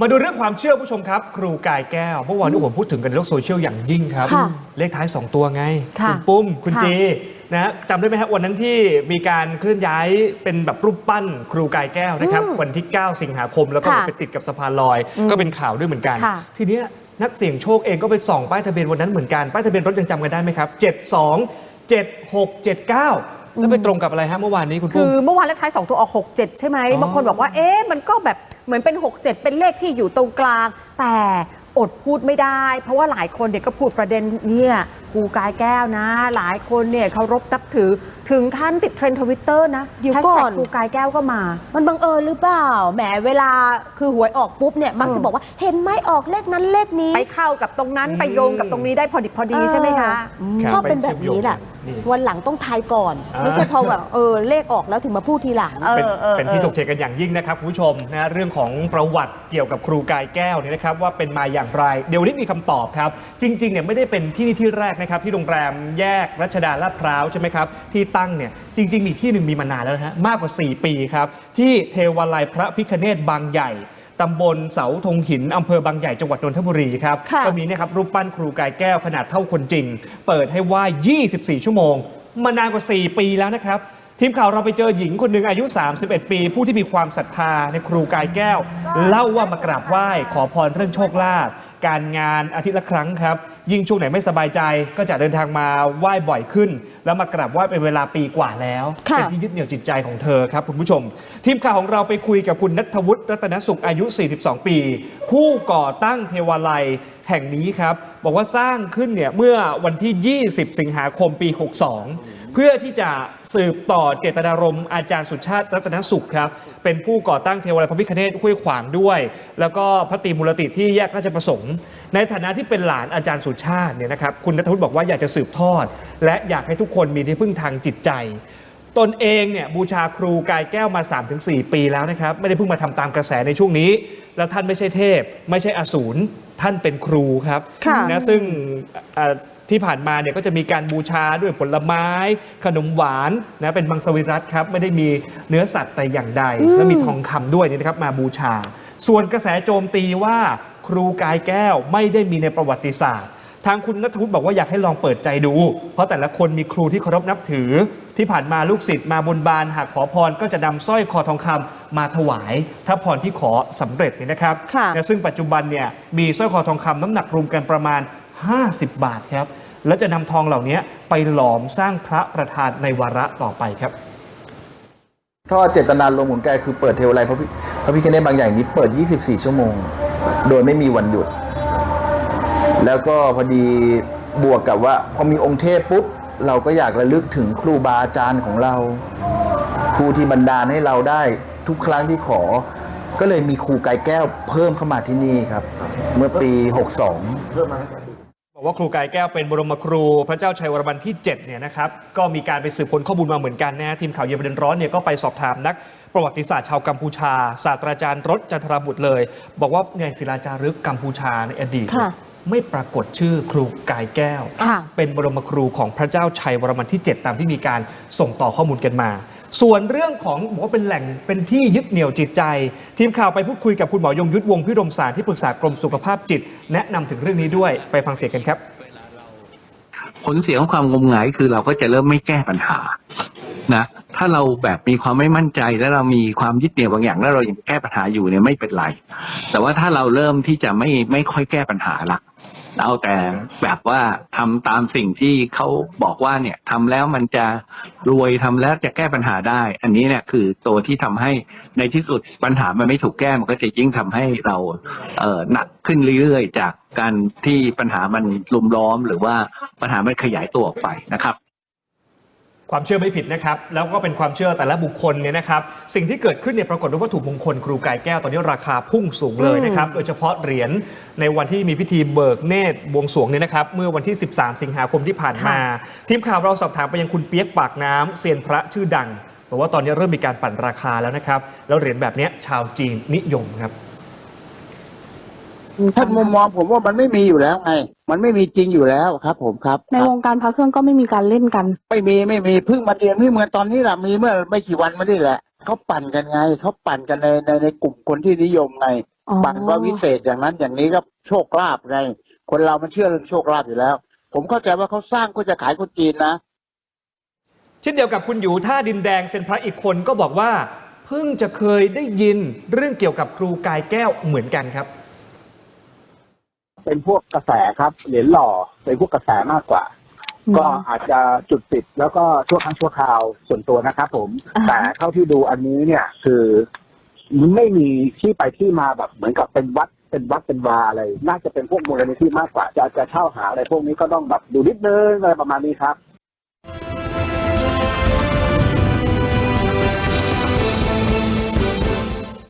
มาดูเรื่องความเชื่อผู้ชมครับ ครูกายแก้ว เมื่อวานนี้ผมพูดถึงกันในโลกโซเชียลอย่างยิ่งครับ ค่ะเลขท้าย 2 ตัวไง ค่ะณปุ้ม คุณค่ะจีนะจำได้ไหมฮะวันนั้นที่มีการเคลื่อนย้ายเป็นแบบรูปปั้นครูกายแก้วนะครับอืมวันที่ 9 สิงหาคมแล้วก็ค่ะไปติดกับสะพานลอยอืมก็เป็นข่าวด้วยเหมือนกัน ค่ะ ทีเนี้ยนักเสี่ยงโชคเองก็ไปส่องป้ายทะเบียนวันนั้นเหมือนกันป้ายทะเบียนรถยังจำกันได้ไหมครับ 72 76 79 แล้วไปตรงกับอะไรฮะเมื่อวานนี้คุณคืปุ้ม อเมื่อวานเลขท้าย 2 ตัวออก 67 ใช่ไหม อ๋อบางคนบอกว่า เอ๊ะ มันก็แบบ เหมือนเป็น 67 เป็นเลขที่อยู่ตรงกลาง แต่อดพูดไม่ได้ เพราะว่าหลายคนเนี่ยก็พูดประเด็นเนี่ยกูกายแก้วนะ หลายคนเนี่ยเคารพนับถือถึงขั้นติดเทรนด์ทวิตเตอร์นะเดี๋ยวแฮชก่แท็อน ครูกายแก้วก็มา มันบังเอิญหรือเปล่า แหมเวลาคือหวยออกปุ๊บเนี่ยมักจะเออบอกว่าเห็นไหมออกเลขนั้นเลขนี้ ไปเข้ากับตรงนั้นอืมไปโยงกับตรงนี้ได้พอดิบพอดีใช่ไหมคะเออครับชอบเป็นแบบนี้แหละนี่วันหลังต้องทายก่อนอ่าไม่ใช่พอแบบเออเลขออกแล้วถึงมาพูดทีหลังเออเป็นเออเป็นที่เออถกเถียงกันอย่างยิ่งนะครับคุณผู้ชมนะเรื่องของประวัติเกี่ยวกับครูกายแก้วเนี่ยนะครับว่าเป็นมาอย่างไร เดี๋ยววันนี้มีคำตอบครับ จริงๆเนี่ยไม่ได้เป็นที่นี่ที่แรกนะครับที่โรงแรมแยกรัชดาลาดพร้าวใช่ไหมครับที่ตั้งเนี่ยจริงๆมีที่หนึ่งมีมานานแล้วนะฮะมากกว่า 4 ปีครับที่เทวาลัยพระพิคเนตบางใหญ่ตำบลเสาธงหินอำเภอบางใหญ่จังหวัดนนทบุรีครับค่ะก็มีเนะครับรูปปั้นครูกายแก้วขนาดเท่าคนจริง เปิดให้ไหว้24 ชั่วโมง มานานกว่า 4 ปีแล้วนะครับทีมข่าวเราไปเจอหญิงคนหนึ่งอายุ 31 ปี ผู้ที่มีความศรัทธาในครูกายแก้ว เล่าว่ามากราบไหว้ขอพรเรื่องโชคลาภ การงานอาทิตย์ละครั้งครับ ยิ่งช่วงไหนไม่สบายใจก็จะเดินทางมาไหว้บ่อยขึ้น แล้วมากราบไหว้เป็นเวลาปีกว่าแล้วค่ะเป็นที่ยึดเหนี่ยวจิตใจของเธอครับคุณผู้ชม ทีมข่าวของเราไปคุยกับคุณนัทวุฒิรัตนสุขอายุ 42 ปี ผู้ก่อตั้งเทวาลัยแห่งนี้ครับบอกว่าสร้างขึ้นเนี่ยเมื่อวันที่ 20 สิงหาคมปี 62เพื่อที่จะสืบต่อเจตนารมณ์อาจารย์สุชาติรัตนสุขครับ เป็นผู้ก่อตั้งเทวาลัยพระพิคเนตห้วยขวางด้วย แล้วก็พระตรีมูลติที่แยกราชประสงค์ ในฐานะที่เป็นหลานอาจารย์สุชาติเนี่ยนะครับคุณนัทวุฒิบอกว่าอยากจะสืบทอด และอยากให้ทุกคนมีที่พึ่งทางจิตใจ ตนเองเนี่ยบูชาครูกายแก้วมา 3-4 ปีแล้วนะครับไม่ได้เพิ่งมาทำตามกระแสในช่วงนี้ แล้วท่านไม่ใช่เทพ ไม่ใช่อสูรท่านเป็นครูครับค่ะนะซึ่งเอ่อ ที่ผ่านมาเนี่ยก็จะมีการบูชาด้วยผลไม้ ขนมหวานนะเป็นมังสวิรัตครับไม่ได้มีเนื้อสัตว์แต่อย่างใด และมีทองคำด้วยนี่นะครับมาบูชา ส่วนกระแสโจมตีว่าครูกายแก้วไม่ได้มีในประวัติศาสตร์ ทางคุณนัทวุฒิบอกว่าอยากให้ลองเปิดใจดู เพราะแต่ละคนมีครูที่เคารพนับถือ ที่ผ่านมาลูกศิษย์มาบนบานหากขอพรก็จะนำสร้อยคอทองคำมาถวาย ถ้าพรที่ขอสำเร็จเนี่ยนะครับค่ะและซึ่งปัจจุบันเนี่ยมีสร้อยคอทองคำน้ำหนักรวมกันประมาณ 50 บาทครับ และจะนำทองเหล่านี้ไปหลอมสร้างพระประธานในวาระต่อไปครับท่อเจตนารมณ์ของแกคือเปิดเทวไลยพระพิพระพิคเนตบางอย่างนี้เปิด 24 ชั่วโมง โดยไม่มีวันหยุด แล้วก็พอดีบวกกับว่า พอมีองค์เทพปุ๊บ เราก็อยากระลึกถึงครูบาอาจารย์ของเราผู้ที่บันดาลให้เราได้ทุกครั้งที่ขอ ก็เลยมีครูกายแก้วเพิ่มเข้ามาที่นี่ครับ เมื่อปี 62 บอกว่าครูกายแก้วเป็นบรมครู พระเจ้าชัยวรมันที่7เนี่ยนะครับก็มีการไปสืบค้นข้อมูลมาเหมือนกันนะฮะทีมข่าวเย็นประเด็นร้อนเนี่ยก็ไปสอบถามนักประวัติศาสตร์ชาวกัมพูชา ศาสตราจารย์รถจันทรบุตรเลย บอกว่าในศิลาจารึกกัมพูชาในอดีต ค่ะไม่ปรากฏชื่อครูกายแก้ว ค่ะ เป็นบรมครูของพระเจ้าชัยวรมันที่ 7 ตามที่มีการส่งต่อข้อมูลกันมา ส่วนเรื่องของบอกว่าเป็นแหล่งเป็นที่ยึดเหนี่ยวจิตใจ ทีมข่าวไปพูดคุยกับคุณหมอยงยุทธวงพิรมสารที่ปรึกษากรมสุขภาพจิต แนะนำถึงเรื่องนี้ด้วยไปฟังเสียงกันครับ ผลเสียของความงมงายคือเราก็จะเริ่มไม่แก้ปัญหานะถ้าเราแบบมีความไม่มั่นใจแล้วเรามีความยึดเหนี่ยวบางอย่าง แล้วเรายังแก้ปัญหาอยู่เนี่ยไม่เป็นไร แต่ว่าถ้าเราเริ่มที่จะไม่ไม่ค่อยแก้ปัญหาละ เอาแต่แบบว่าทำตามสิ่งที่เขาบอกว่าเนี่ยทำแล้วมันจะรวยทำแล้วจะแก้ปัญหาได้ อันนี้เนี่ยคือตัวที่ทำให้ในที่สุดปัญหามันไม่ถูกแก้มันก็จะยิ่งทำให้เราเอ่อหนักขึ้นเรื่อยๆ จากการที่ปัญหามันลุมล้อม หรือว่าปัญหามันขยายตัวออกไปนะครับ ความเชื่อไม่ผิดนะครับ แล้วก็เป็นความเชื่อแต่ละบุคคลเนี่ยนะครับ สิ่งที่เกิดขึ้นเนี่ยปรากฏว่าวัตถุมงคลครูกายแก้วตอนนี้ราคาพุ่งสูงเลยนะครับ โดยเฉพาะเหรียญในวันที่มีพิธีเบิกเนตรบวงสรวงเนี่ยนะครับ เมื่อวันที่ 13 สิงหาคมที่ผ่านมา ทีมข่าวเราสอบถามไปยังคุณเปียกปากน้ำเซียนพระชื่อดังบอกว่าตอนนี้เริ่มมีการปั่นราคาแล้วนะครับ แล้วเหรียญแบบเนี้ยชาวจีนนิยมครับ ถ้ามุมมองผมว่ามันไม่มีอยู่แล้วไง มันไม่มีจริงอยู่แล้วครับ ผมครับ ในวงการพระเครื่องก็ไม่มีการเล่นกัน ไม่มีไม่มีเพิ่งมาเรียนเพิ่งมาตอนนี้แหละมีเมื่อไม่กี่วันมานี่แหละเขาปั่นกันไงเขาปั่นกันในในในกลุ่มคนที่นิยมไงอ๋อปั่นว่าวิเศษอย่างนั้นอย่างนี้ก็โชคลาภไงคนเรามันเชื่อเรื่องโชคลาภอยู่แล้ว ผมเข้าใจว่าเขาสร้างก็จะขายคนจีนนะเช่นเดียวกับคุณอยู่ท่าดินแดงเซนพระอีกคนก็บอกว่าเพิ่งจะเคยได้ยินเรื่องเกี่ยวกับครูกายแก้วเหมือนกันครับ เป็นพวกกระแสครับ เหรียญหล่อเป็นพวกกระแสมากกว่าอืมก็อาจจะจุดติดแล้วก็ชั่วครั้งชั่วคราวส่วนตัวนะครับผมอ่าฮะแต่เท่าที่ดูอันนี้เนี่ยคือมันไม่มีที่ไปที่มาแบบเหมือนกับเป็นวัดเป็นวัดเป็นวาอะไร น่าจะเป็นพวกมูลนิธิมากกว่า จะจะเช่าหาอะไรพวกนี้ก็ต้องแบบดูนิดนึงอะไรประมาณนี้ครับ